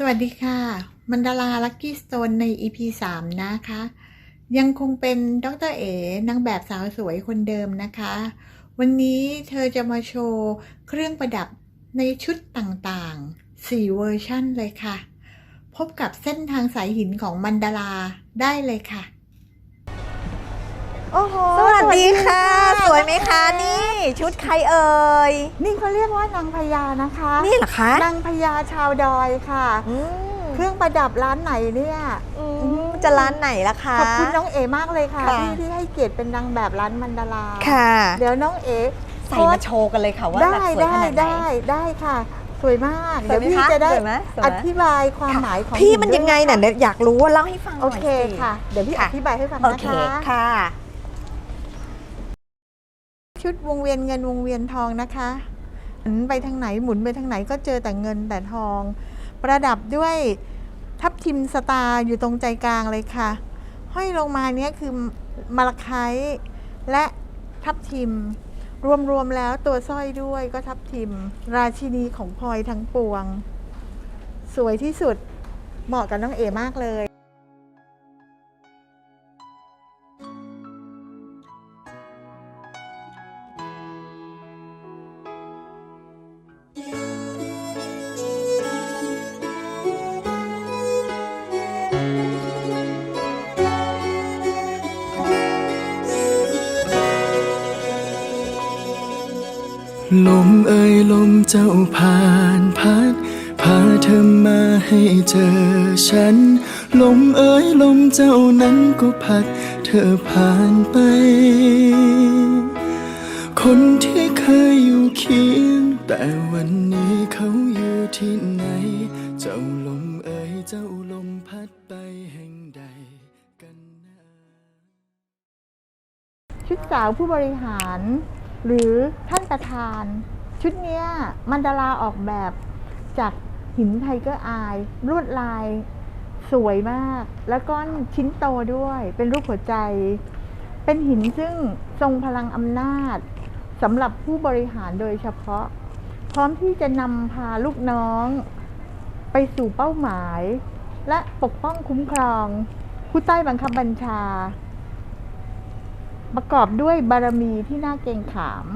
สวัสดีค่ะ มันดาราลักกี้สโตนใน EP 3 นะคะ ยังคงเป็นดรเอ๋นางแบบสาวสวยคนเดิมนะคะ วันนี้เธอจะมาโชว์เครื่องประดับในชุดต่างๆ 4 เวอร์ชั่นเลยค่ะ พบกับเส้นทางสายหินของมันดาราได้เลยค่ะ โอ้โหสวัสดีค่ะ สวยไหมคะน้องแนี่ชุดใครเอ่ย นี่เขาเรียกว่านางพญานะคะ นี่เหรอคะนางพญาชาวดอยค่ะ อืมเครื่องประดับร้านไหนเนี่ย อืมจะร้านไหนล่ะคะ ขอบคุณน้องเอมากเลยค่ะ ค่ะ ที่ที่ให้เกียรติเป็นนางแบบร้านมันดาราค่ะ เดี๋ยวน้องเอใส่มาโชว์กันเลยค่ะว่าได้แบบสวยได้ขนาดไหน ได้ได้ค่ะ สวยมาก สวยเดี๋ยวไหมพี่คะจะได้สวยไหมสวยไหม อธิบายความหมายของพี่หิมันยังไงด้วน่ะเดี๋ยวอยากรู้ว่าเล่าให้ฟังหโอน่อยเคสิ ค่ะ เดี๋ยวพี่อค่ะ ธิบายให้ฟังโอนะเคคะ ค่ะ ชุดวงเวียนเงินวงเวียนทองนะคะหมุนไปทางไหนหมุนไปทางไหนก็เจอแต่เงินแต่ทอง ประดับด้วยทับทิมสตาร์อยู่ตรงใจกลางเลยค่ะ ห้อยลงมาเนี้ยคือมะละไคและทับทิม รวมๆแล้วตัวสร้อยด้วยก็ทับทิม ราชินีของพลอยทั้งปวง สวยที่สุดเหมาะกับน้องเอมากเลย ลมเอ่ยลมเจ้าผ่านพัดพาเธอมาให้เจอฉัน ลมเอ่ยลมเจ้านั้นก็พัด เธอผ่านไป คนที่เคยอยู่เคียง แต่วันนี้เขาอยู่ที่ไหน เจ้าลมเอ่ยเจ้าลมพัดไปแห่งใดกันนะชุดสาวผู้บริหาร หรือท่านประธาน ชุดเนี้ยมันดาราออกแบบจากหินไทเกอร์อายลวดลายสวยมาก แล้วก็ชิ้นโตด้วยเป็นรูปหัวใจ เป็นหินซึ่งทรงพลังอำนาจสำหรับผู้บริหารโดยเฉพาะ พร้อมที่จะนำพาลูกน้อง ไปสู่เป้าหมาย และปกป้องคุ้มครอง ผู้ใต้บังคับบัญชา ประกอบด้วยบารมีที่น่าเกรงขาม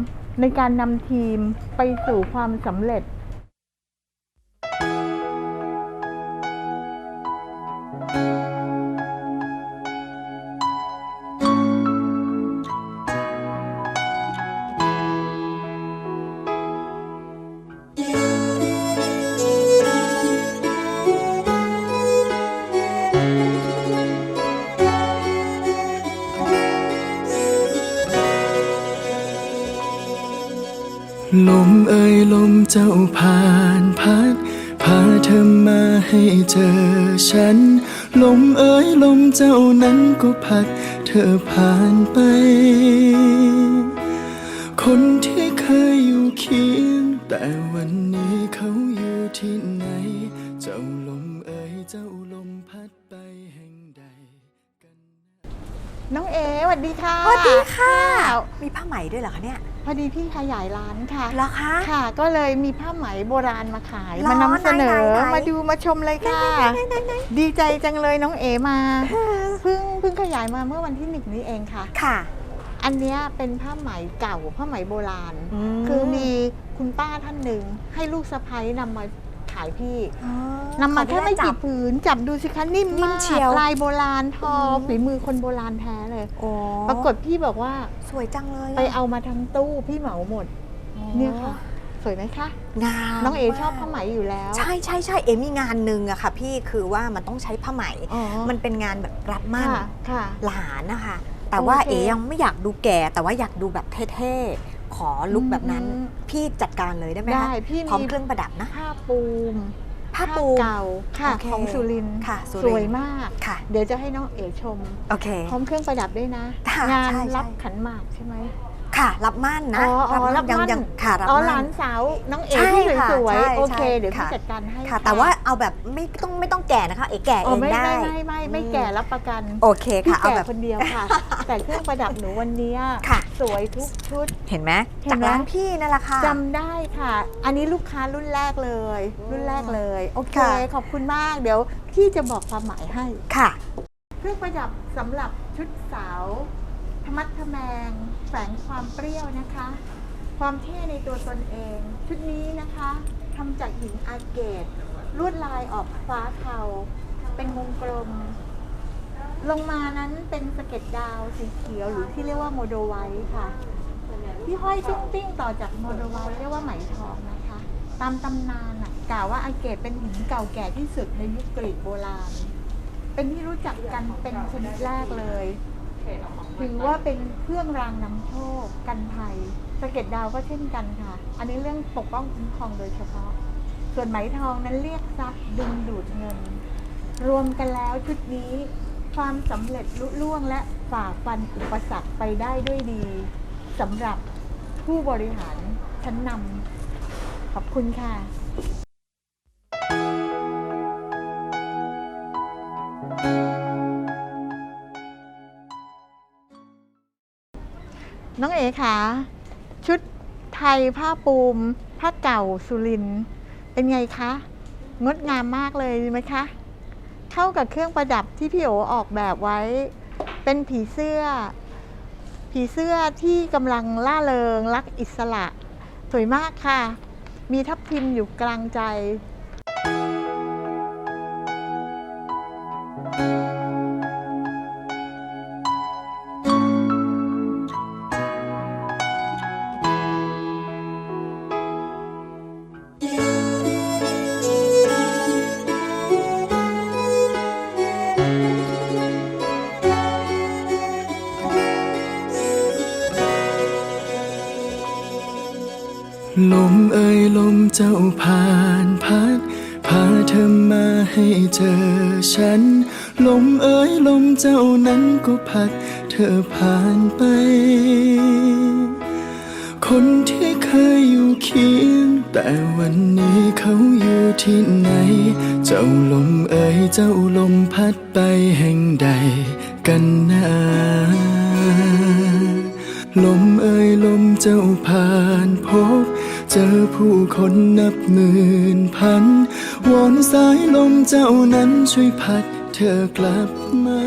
ในการนำทีมไปสู่ความสำเร็จ ลมเจ้าผ่านพัดพาเธอมาให้เจอฉัน ลมเอ่ยลมเจ้านั้นก็พัด เธอผ่านไป คนที่เคยอยู่เคียง แต่วันนี้เขาอยู่ที่ไหน เจ้าลมเอ่ยเจ้าลมพัดไปแห่งใดกันน้องเอสวัสดีค่ะ สวัสดีค่ะ มีผ้าไหมด้วยเหรอคะเนี่ย พอดีพี่ขยายร้านค่ะ เหรอคะ ค่ะ ก็เลยมีผ้าไหมโบราณมาขาย หรอมานำเสนอ ไหนๆๆ มาดูมาชมเลยค่ะดีใจจังเลยน้องเอมา เพิ่งเพิ่งขยายมาเมื่อวันที่หนึ่งนี้เองค่ะค่ะอันเนี้ยเป็นผ้าไหมเก่าผ้าไหมโบราณอืมคือมีคุณป้าท่านหนึ่งให้ลูกสะพ้ยนำมาขายพี่อ๋อนำมาแค่ไม่ขออนุญาตจักี่บผืนจับดูสิคะนิ่มนิ่มมากเชียวลายโบราณทออมฝีมือคนโบราณแท้เลยโอ้ปรากฏพี่บอกว่าสวยจังเลยะไปเอามาทั้งตู้พี่เหมาหมด เนี่ยค่ะสวยไหมคะงามน้องเอชอบมกผ้าไหมอยู่แล้ว ใช่ใช่ใช่เอมีงานหนึ่งอะค่ะ พี่คือว่ามันต้องใช้ผ้าไหมอ๋อมันเป็นงานแบบรับมั่นค่ะค่ะหลานนะคะ แต่ว่าโอเคเอยังไม่อยากดูแก่แต่ว่าอยากดูแบบเท่ๆข อลุคแบบนั้น อืม พี่จัดการเลยได้ไหมได้คะพี่พร้อมมีเครื่องประดับนะ ผ้าปูมผ้าปูเก่าค่ะโอเคของสุรินทร์ค่ะสุรินทร์ สวยมาก ค่ะ เดี๋ยวจะให้น้องเอชม โอเค พร้อมเครื่องประดับด้วยนะ ค่ะงานใช่ใช่ รับขันหมากใช่ไหม ค่ะ รับม่านนะอ๋ออ๋อรับยังมั่น ยังค่ะรับอ๋อหม่าลานนสาวน้องเอ๋ใช่ที่ค่ะสวยใช่ๆโอเคใช่เดี๋ยวพี่ค่ะ จัดการให้ค่ะ แต่ว่าเอาแบบไม่ต้องไม่ต้องแก่นะคะ เอ๋แก่อ๋เอองไม่ได้ ไม่ไม่ไม่ไม่อืไม่แก่รับประกันโอเคพี่ค่ะ เอาแก่แบบ คนเดียวค่ะ แต่เครื่องประดับหนูวันเนี้ยค่ะ สวยทุกชุด เห็นไหมเห็จากนไหม ร้านพี่นั่นแหละค่ะ จำได้ค่ะ อันนี้ลูกค้ารุ่นแรกเลยรุ่นแรกเลย โอเค ค่ะ ขอบคุณมาก เดี๋ยวพี่จะบอกความหมายให้ ค่ะ เครื่องประดับสำหรับชุดสาว ธรรมัดทแมงแฝงความเปรี้ยวนะคะ ความเท่ในตัวตนเอง ชุดนี้นะคะทำจากหินอาเกตลวดลายออกฟ้าเทาเป็นวงกลม ลงมานั้นเป็นสะเก็ดดาวสีเขียวหรือที่เรียกว่าโมโดไวค่ะ ที่ห้อยชุ้งปิ้งต่อจากโมโดไวเรียกว่าไหมทองนะคะ ตามตำนานอะกล่าวว่าอาเกตเป็นหินเก่าแก่ที่สุดในยุคกรีกโบราณ เป็นที่รู้จักกันเป็นชนิดแรกเลย ถือว่าเป็นเครื่องรางนำโชคกันภัยสะเก็ดดาวก็เช่นกันค่ะ อันนี้เรื่องปกป้องคุ้มครองโดยเฉพาะ ส่วนไหมทองนั้นเรียกทรัพย์ดึงดูดเงิน รวมกันแล้วชุดนี้ ความสำเร็จลุล่วงและฝ่าฟันอุปสรรคไปได้ด้วยดีสำหรับผู้บริหารชั้นนำขอบคุณค่ะ คะ ชุดไทยผ้าปูมผ้าเก่าสุรินเป็นไงคะ งดงามมากเลยไหมคะ เข้ากับเครื่องประดับที่พี่โอออกแบบไว้ เป็นผีเสื้อ ผีเสื้อที่กำลังล่าเริงรักอิสระ สวยมากค่ะ มีทับทิมอยู่กลางใจ ลมเอ่ยลมเจ้าผ่านพัดพาเธอมาให้เจอฉัน ลมเอ่ยลมเจ้านั้นก็พัด เธอผ่านไป คนที่เคยอยู่เคียง แต่วันนี้เขาอยู่ที่ไหน เจ้าลมเอ่ยเจ้าลมพัดไปแห่งใดกันนะลมเอ่ยลมเจ้าผ่านพบ เจอผู้คนนับหมื่นพันวอนสายลมเจ้านั้นช่วยพัดเธอกลับมา